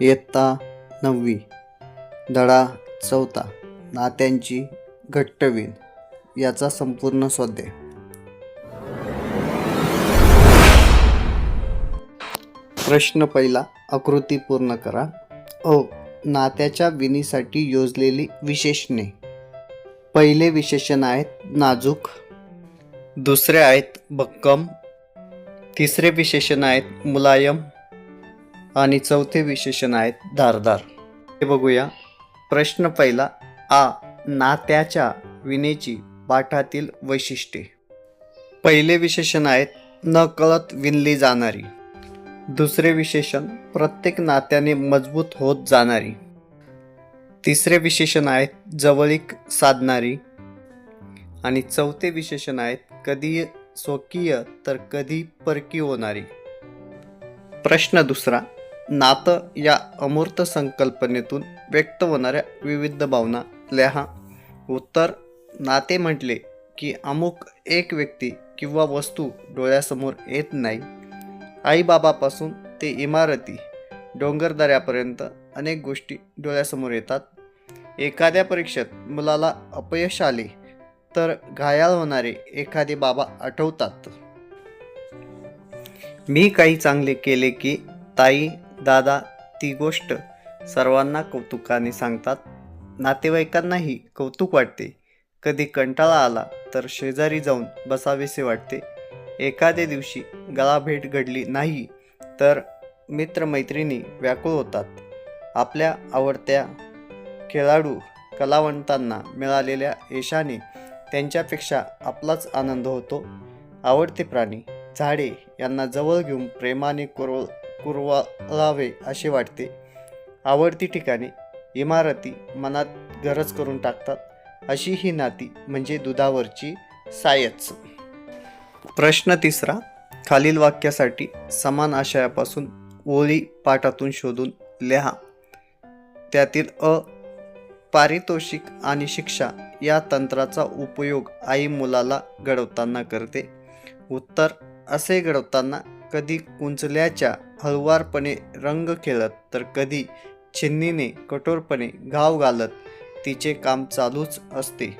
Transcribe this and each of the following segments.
इयत्ता नववी धडा चौथा नात्यांची घट्टवीन याचा संपूर्ण स्वाध्याय. प्रश्न पहिला आकृती पूर्ण करा. ओ नात्याच्या विणीसाठी योजलेली विशेषणे. पहिले विशेषण आहेत नाजूक दुसरे आहेत भक्कम तिसरे विशेषण आहेत मुलायम आणि चौथे विशेषण आहेत धारदार. हे बघूया. प्रश्न पहिला आ नात्याच्या विणेची पाठातील वैशिष्ट्ये. पहिले विशेषण आहेत नकळत विणली जाणारी. दुसरे विशेषण प्रत्येक नात्याने मजबूत होत जाणारी. तिसरे विशेषण आहेत जवळीक साधणारी. आणि चौथे विशेषण आहेत कधी स्वकीय तर कधी परकी होणारी. प्रश्न दुसरा नातं या अमूर्त संकल्पनेतून व्यक्त होणाऱ्या विविध भावना लिहा. उत्तर नाते म्हटले की अमुक एक व्यक्ती किंवा वस्तू डोळ्यासमोर येत नाही. आईबाबापासून ते इमारती डोंगरदऱ्यापर्यंत अनेक गोष्टी डोळ्यासमोर येतात. एखाद्या परीक्षेत मुलाला अपयश आले तर घायाळ होणारे एखादे बाबा आठवतात. मी काही चांगले केले की ताई दादा ती गोष्ट सर्वांना कौतुकाने सांगतात. नातेवाईकांनाही कौतुक वाटते. कधी कंटाळा आला तर शेजारी जाऊन बसावेसे वाटते. एखाद्या दिवशी गळाभेट घडली नाही तर मित्रमैत्रिणी व्याकुळ होतात. आपल्या आवडत्या खेळाडू कलावंतांना मिळालेल्या यशाने त्यांच्यापेक्षा आपलाच आनंद होतो. आवडते प्राणी झाडे यांना जवळ घेऊन प्रेमाने कुरव कुरवालावे असे वाटते. आवडती ठिकाणे इमारती मनात गरज करून टाकतात. अशी ही नाती म्हणजे दुधावरची सायच. प्रश्न तिसरा खालील वाक्यासाठी समान आशयापासून ओळी पाठातून शोधून लिहा. त्यातील अ पारितोषिक आणि शिक्षा या तंत्राचा उपयोग आई मुलाला घडवताना करते. उत्तर असे घडवताना कधी कुंचल्याच्या हलवारपणे रंग खेळत तर कधी छिन्नीने कठोरपणे घाव घालत तिचे काम चालूच असते.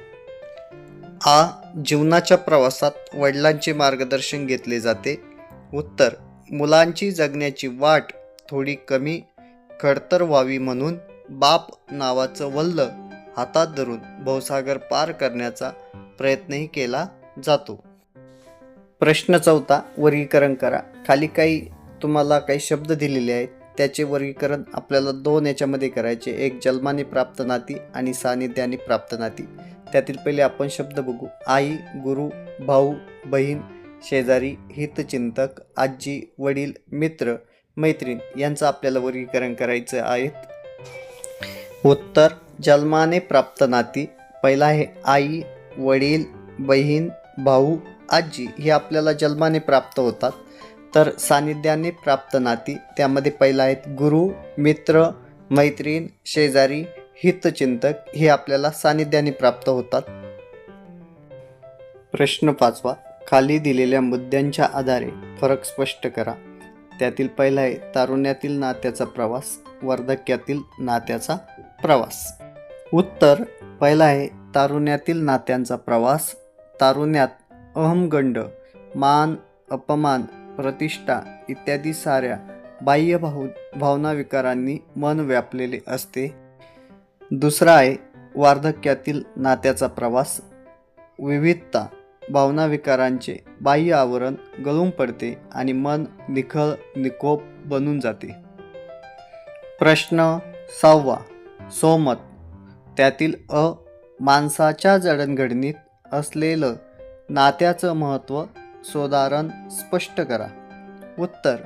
आ जीवनाच्या प्रवासात वडिलांचे मार्गदर्शन घेतले जाते. उत्तर मुलांची जगण्याची वाट थोडी कमी खडतर व्हावी म्हणून बाप नावाचं वल्ल हातात धरून भवसागर पार करण्याचा प्रयत्नही केला जातो. प्रश्न चौथा वर्गीकरण करा. खाली काही तुम्हाला काही शब्द दिलेले आहेत त्याचे वर्गीकरण आपल्याला दोन याच्यामध्ये करायचे. एक जन्माने प्राप्त नाती आणि सानिध्याने प्राप्त नाती. त्यातील पहिले आपण शब्द बघू. आई गुरु भाऊ बहीण शेजारी हितचिंतक आजी वडील मित्र मैत्रीण यांचं आपल्याला वर्गीकरण करायचं आहेत उत्तर जन्माने प्राप्त नाती. पहिला आहे आई वडील बहीण भाऊ आजी. हे आपल्याला जन्माने प्राप्त होतात. तर सानिध्याने प्राप्त नाती. त्यामध्ये पहिला आहेत गुरु मित्र मैत्रीण शेजारी हितचिंतक हे आपल्याला सानिध्याने प्राप्त होतात. प्रश्न पाचवा. खाली दिलेल्या मुद्द्यांच्या आधारे फरक स्पष्ट करा. त्यातील पहिला आहे तारुण्यातील नात्याचा प्रवास वार्धक्यातील नात्याचा प्रवास. उत्तर पहिला आहे तारुण्यातील नात्यांचा प्रवास तारुण्यात अहमगंड मान अपमान प्रतिष्ठा इत्यादी साऱ्या बाह्य भाव भावना विकारांनी मन व्यापलेले असते. दुसरा आहे वार्धक्यातील नात्याचा प्रवास. विविधता भावना विकारांचे बाह्य आवरण गळून पडते आणि मन निखळ निकोप बनून जाते. प्रश्न सहावा सोमत. त्यातील अ माणसाच्या जडणघडणीत असलेलं नात्याचं महत्त्व सोदारण स्पष्ट करा. उत्तर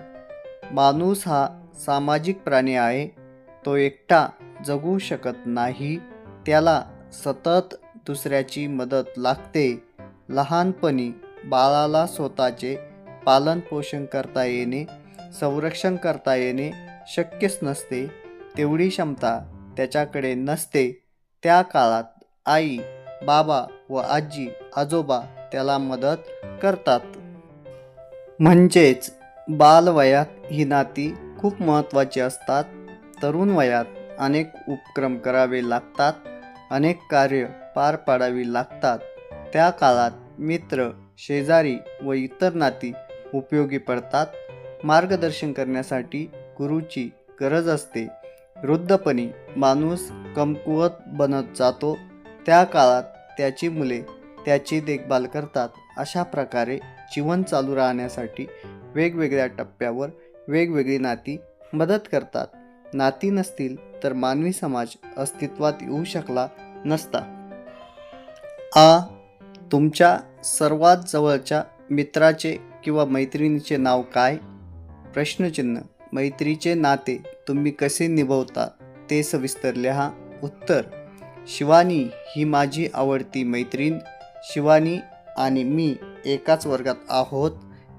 माणूस हा सामाजिक प्राणी आहे तो एकटा जगू शकत नाही त्याला सतत दुसऱ्याची मदत लागते. लहानपणी बाळाला स्वतःचे पालनपोषण करता येणे संरक्षण करता येणे शक्यच नसते. तेवढी क्षमता त्याच्याकडे नसते. त्या काळात आई बाबा व आजी आजोबा त्याला मदत करतात. म्हणजेच बालवयात ही नाती खूप महत्त्वाची असतात. तरुण वयात अनेक उपक्रम करावे लागतात. अनेक कार्य पार पाडावी लागतात. त्या काळात मित्र शेजारी व इतर नाती उपयोगी पडतात. मार्गदर्शन करण्यासाठी गुरुची गरज असते. वृद्धपणी माणूस कमकुवत बनत जातो. त्या काळात त्याची मुले त्याची देखभाल करतात. अशा प्रकारे जीवन चालू राहण्यासाठी वेगवेगळ्या टप्प्यावर वेगवेगळी नाती मदत करतात. नाती नसतील तर मानवी समाज अस्तित्वात येऊ शकला नसता. आ. तुमच्या सर्वात जवळच्या मित्राचे किंवा मैत्रिणीचे नाव काय? प्रश्नचिन्ह. मैत्रीचे नाते तुम्ही कसे निभवता ते सविस्तर लिहा. उत्तर. शिवानी ही माझी आवडती मैत्रीण शिवानी आणि मी एकाच वर्गात आहोत.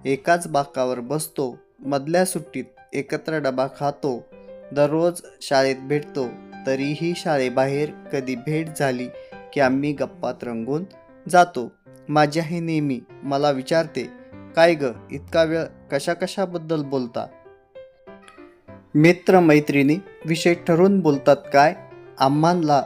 एकाच बाकावर बसतो. मधल्या सुट्टीत एकत्र डबा खातो. दररोज शाळेत भेटतो. तरीही शाळेबाहेर कधी भेट झाली की आम्ही गप्पात रंगून जातो. माझी आई नेहमी मला विचारते काय ग इतका वेळ कशा कशाबद्दल बोलता? मित्र मैत्रिणी विषय ठरून बोलतात काय? आम्हाला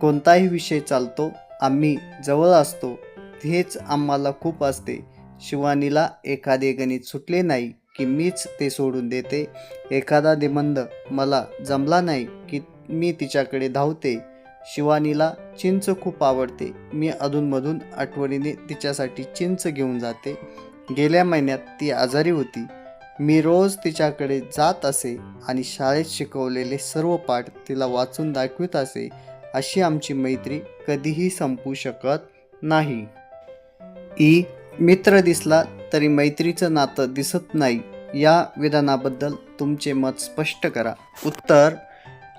कोणताही विषय चालतो आम्ही जवळ असतो हेच आम्हाला खूप असते. शिवानीला एखादे गणित सुटले नाही की मीच ते सोडून देते. एखादा निबंध मला जमला नाही की मी तिच्याकडे धावते. शिवानीला चिंच खूप आवडते. मी अधूनमधून आठवणीने तिच्यासाठी चिंच घेऊन जाते. गेल्या महिन्यात ती आजारी होती. मी रोज तिच्याकडे जात असे आणि शाळेत शिकवलेले सर्व पाठ तिला वाचून दाखवित असे. अशी आमची मैत्री कधीही संपू शकत नाही. ई मित्र दिसला तरी मैत्रीचं नातं दिसत नाही या विधानाबद्दल तुमचे मत स्पष्ट करा. उत्तर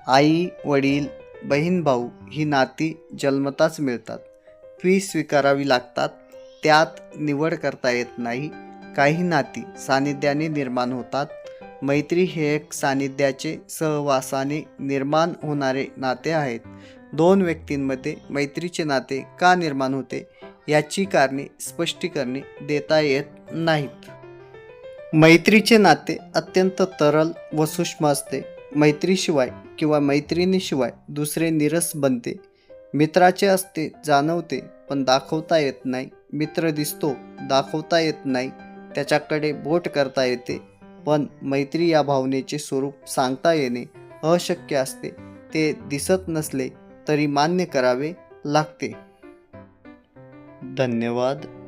आई वडील बहीण भाऊ ही नाती जन्मताच मिळतात. फी स्वीकारावी लागतात त्यात निवड करता येत नाही. काही नाती सानिध्याने निर्माण होतात. मैत्री हे एक सानिध्याचे सहवासाने निर्माण होणारे नाते आहेत. दोन व्यक्तींमध्ये मैत्रीचे नाते का निर्माण होते याची कारणे स्पष्टीकरणे देता येत नाहीत. मैत्रीचे नाते अत्यंत तरल व सूक्ष्म असते. मैत्रीशिवाय किंवा मैत्रिणीशिवाय दुसरे निरस बनते. मित्राचे असते जाणवते पण दाखवता येत नाही. मित्र दिसतो दाखवता येत नाही. त्याच्याकडे बोट करता येते. पण मैत्री या भावनेचे स्वरूप सांगता येणे अशक्य असते. ते दिसत नसले तरी मान्य करावे लागते. धन्यवाद.